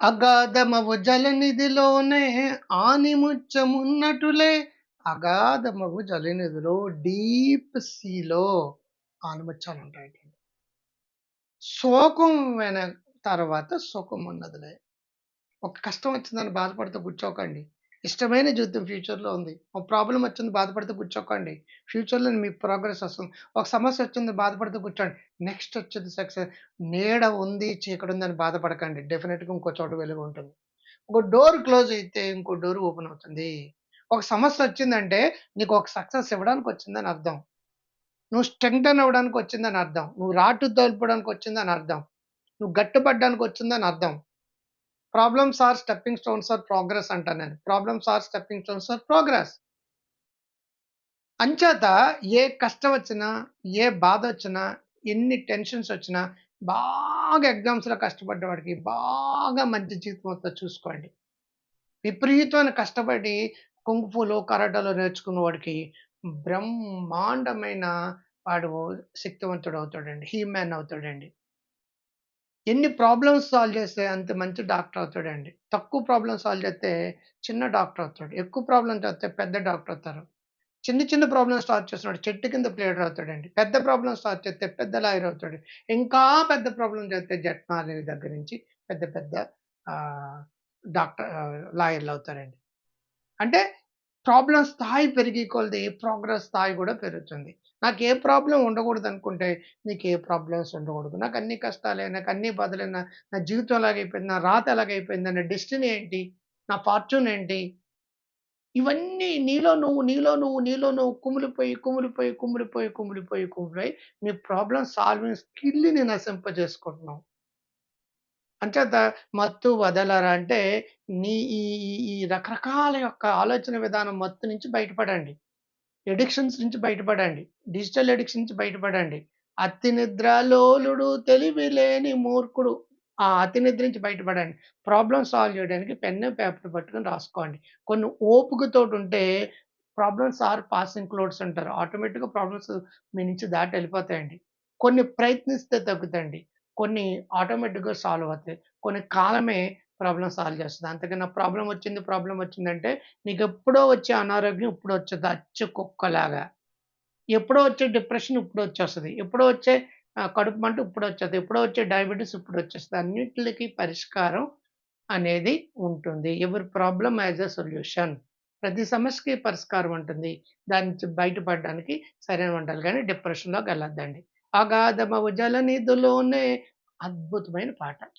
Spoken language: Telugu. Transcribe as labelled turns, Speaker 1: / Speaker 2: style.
Speaker 1: అగాధమవు జలనిధిలోనే ఆనిముత్యమున్నటులే అగాధమవు జలనిధిలో డీప్ సీలో ఆనిముత్యాలు ఉంటాయి శోకం వెన తర్వాత సుఖం ఉన్నదిలే. ఒక కష్టం వచ్చిందని బాధపడుతూ కూర్చోకండి. ఇష్టమైన జీవితం ఫ్యూచర్లో ఉంది. ఒక ప్రాబ్లం వచ్చింది బాధపడుతూ కూర్చోకండి ఫ్యూచర్లో మీ ప్రోగ్రెస్ వస్తుంది. ఒక సమస్య వచ్చింది బాధపడుతూ కూర్చోండి నెక్స్ట్ వచ్చేది సక్సెస్. నీడ ఉంది చీకటి ఉందని బాధపడకండి. డెఫినెట్గా ఇంకో చోట వెలుగు ఉంటుంది. ఒక డోర్ క్లోజ్ అయితే ఇంకో డోర్ ఓపెన్ అవుతుంది. ఒక సమస్య వచ్చిందంటే నీకు ఒక సక్సెస్ ఇవ్వడానికి వచ్చిందని అర్థం. నువ్వు స్ట్రెంగ్తన్ అవ్వడానికి వచ్చిందని అర్థం. నువ్వు రాటు తోల్పడానికి వచ్చిందని అర్థం. నువ్వు గట్టుపడడానికి వచ్చిందని అర్థం. Problems are stepping stones are progress అంటాను నేను. Problems are stepping stones are progress అంచేత ఏ కష్టం వచ్చినా ఏ బాధ వచ్చినా ఎన్ని టెన్షన్స్ వచ్చినా బాగా ఎగ్జామ్స్లో కష్టపడ్డవాడికి బాగా మంచి జీవితం వస్తా చూసుకోండి. విపరీతమైన కష్టపడి కుంకుఫులో కరాటలో నేర్చుకున్న వాడికి బ్రహ్మాండమైన వాడు శక్తివంతుడు అవుతాడండి. హీమ్యాన్ అవుతాడండి. ఎన్ని ప్రాబ్లమ్స్ సాల్వ్ చేస్తే అంత మంచి డాక్టర్ అవుతాడండి. తక్కువ ప్రాబ్లమ్స్ సాల్వ్ చేస్తే చిన్న డాక్టర్ అవుతాడు. ఎక్కువ ప్రాబ్లమ్స్ చేస్తే పెద్ద డాక్టర్ అవుతారు. చిన్న చిన్న ప్రాబ్లమ్స్ స్టార్ట్ చేస్తున్నాడు. చెట్టు కింద ప్లేయర్ అవుతాడండి. పెద్ద ప్రాబ్లమ్స్ స్టార్ట్ చేస్తే పెద్ద లాయర్ అవుతాడు. ఇంకా పెద్ద ప్రాబ్లం చేస్తే జట్మాలి దగ్గర నుంచి పెద్ద పెద్ద డాక్టర్ లాయర్లు అవుతారండి. అంటే ప్రాబ్లం స్థాయి పెరిగి కొలది ప్రోగ్రెస్ స్థాయి కూడా పెరుగుతుంది. నాకు ఏ ప్రాబ్లం ఉండకూడదు అనుకుంటే నీకు ఏ ప్రాబ్లమ్స్ ఉండకూడదు. నాకు అన్ని కష్టాలే నాకు అన్ని బాధలే నా జీవితం ఎలాగైపోయింది నా రాత ఎలాగైపోయింది నా డెస్టినీ ఏంటి నా ఫార్చ్యూన్ ఏంటి? ఇవన్నీ నీలో నువ్వు నీలో నువ్వు నీలో నువ్వు కుమిలిపోయి కుమిలిపోయి కుమిలిపోయి కుమిలిపోయి కుమిలిపోయి నీ ప్రాబ్లం సాల్వింగ్ స్కిల్ని నశింపజేసుకుంటున్నావు అంచేత మత్తు వదలరా అంటే నీ ఈ ఈ రకరకాల యొక్క ఆలోచన విధానం మత్తు నుంచి బయటపడండి. ఎడిక్షన్స్ నుంచి బయటపడండి. డిజిటల్ ఎడిక్షన్ నుంచి బయటపడండి. అతి నిద్రలోలుడు తెలివి లేని మూర్ఖుడు ఆ అతి నిద్ర నుంచి బయటపడండి. ప్రాబ్లం సాల్వ్ చేయడానికి పెన్ను పేపర్ పట్టుకొని రాసుకోండి. కొన్ని ఓపికతో ఉంటే ప్రాబ్లమ్స్ ఆర్ పాసింగ్ క్లోడ్స్ అంటారు ఆటోమేటిక్గా ప్రాబ్లమ్స్ మీ నుంచి దాటి వెళ్ళిపోతాయండి. కొన్ని ప్రయత్నిస్తే తగ్గుతండి కొన్ని ఆటోమేటిక్గా సాల్వ్ అవుతాయి. కొన్ని కాలమే ప్రాబ్లం సాల్వ్ చేస్తుంది. అంతకన్నా ప్రాబ్లం వచ్చింది ప్రాబ్లం వచ్చిందంటే నీకు ఎప్పుడో వచ్చే అనారోగ్యం ఇప్పుడు వచ్చేది అచ్చు కుక్కలాగా. ఎప్పుడో వచ్చే డిప్రెషన్ ఇప్పుడు వచ్చేస్తుంది. ఎప్పుడో వచ్చే కడుపు మంట ఇప్పుడు వచ్చేది. ఎప్పుడో వచ్చే డయాబెటీస్ ఇప్పుడు వచ్చేస్తుంది. అన్నింటికి పరిష్కారం అనేది ఉంటుంది. ఎవరి ప్రాబ్లం యాజ్ అ సొల్యూషన్ ప్రతి సమస్యకి పరిష్కారం ఉంటుంది. దాని నుంచి బయటపడడానికి సరైన వంటలు కానీ డిప్రెషన్లోకి వెళ్ళొద్దండి. అగాధమవు జలనిధులోనే అద్భుతమైన పాట.